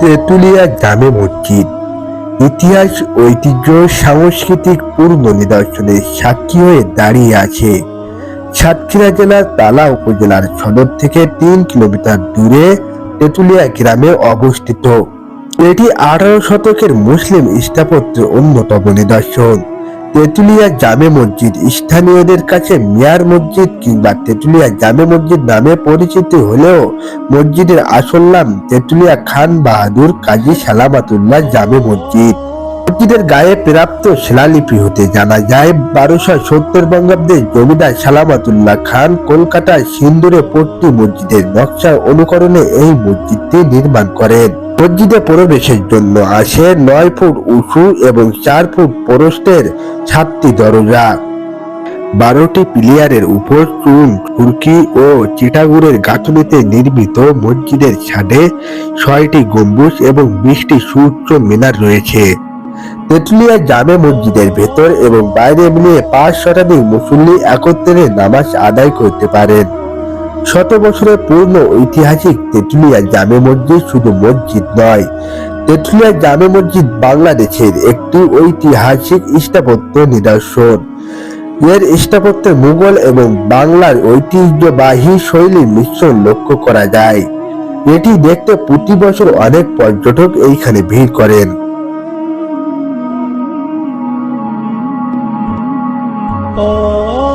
তেঁতুলিয়া জামে মসজিদ। ইতিহাস, ঐতিহ্য, সাংস্কৃতিক পূর্ণ নিদর্শনের সাক্ষী হয়ে দাঁড়িয়ে আছে। সাতক্ষীরা জেলার তালা উপজেলার সদর থেকে তিন কিলোমিটার দূরে তেঁতুলিয়া গ্রামে অবস্থিত। এটি আঠারো শতকের মুসলিম স্থাপত্যের অন্যতম নিদর্শন। তেঁতুলিয়া জামে মসজিদ। স্থানীয়দের কাছে মিয়ার মসজিদ কিংবা তেঁতুলিয়া জামে মসজিদ নামে পরিচিত হলেও মসজিদের আসল নাম তেঁতুলিয়া খান বাহাদুর কাজী সালামাতুল্লাহ জামে মসজিদ। মসজিদের গায়ে প্রাপ্ত শিলালিপি হতে জানা যায়, বারোশো সত্তর বঙ্গাব্দে জমিদার সালামাতুল্লাহ খান কলকাতার সিন্দুরে পট্টি মসজিদের নকশা অনুকরণে এই মসজিদটি নির্মাণ করেন। মসজিদে প্রবেশের জন্য আসে নয় ফুট উঁচু এবং চার ফুট প্রস্থের সাতটি দরজা। বারোটি পিলিয়ারের উপর চুন, তুর্কি ও চিটাগুড়ের গাঁথুনিতে নির্মিত মসজিদের ছাদে ছয়টি গম্বুজ এবং বিশটি সুউচ্চ মিনার রয়েছে। তেঁতুলিয়া জামে মসজিদের ভেতর এবং বাইরে মিলিয়ে পাঁচ শতাধিক মুসল্লি একত্রে নামাজ আদায় করতে পারেন। শত বছরের পূর্ণ ঐতিহাসিক জামে মসজিদ শুধু মসজিদ নয় জামে মসজিদ বাংলাদেশের একটি ঐতিহাসিক স্থাপত্য নিদর্শন। এর স্থাপত্যে মুঘল এবং বাংলার ঐতিহ্যবাহী শৈলীর মিশ্রণ লক্ষ্য করা যায়। এটি দেখতে প্রতি বছর অনেক পর্যটক এইখানে ভিড় করেন। ও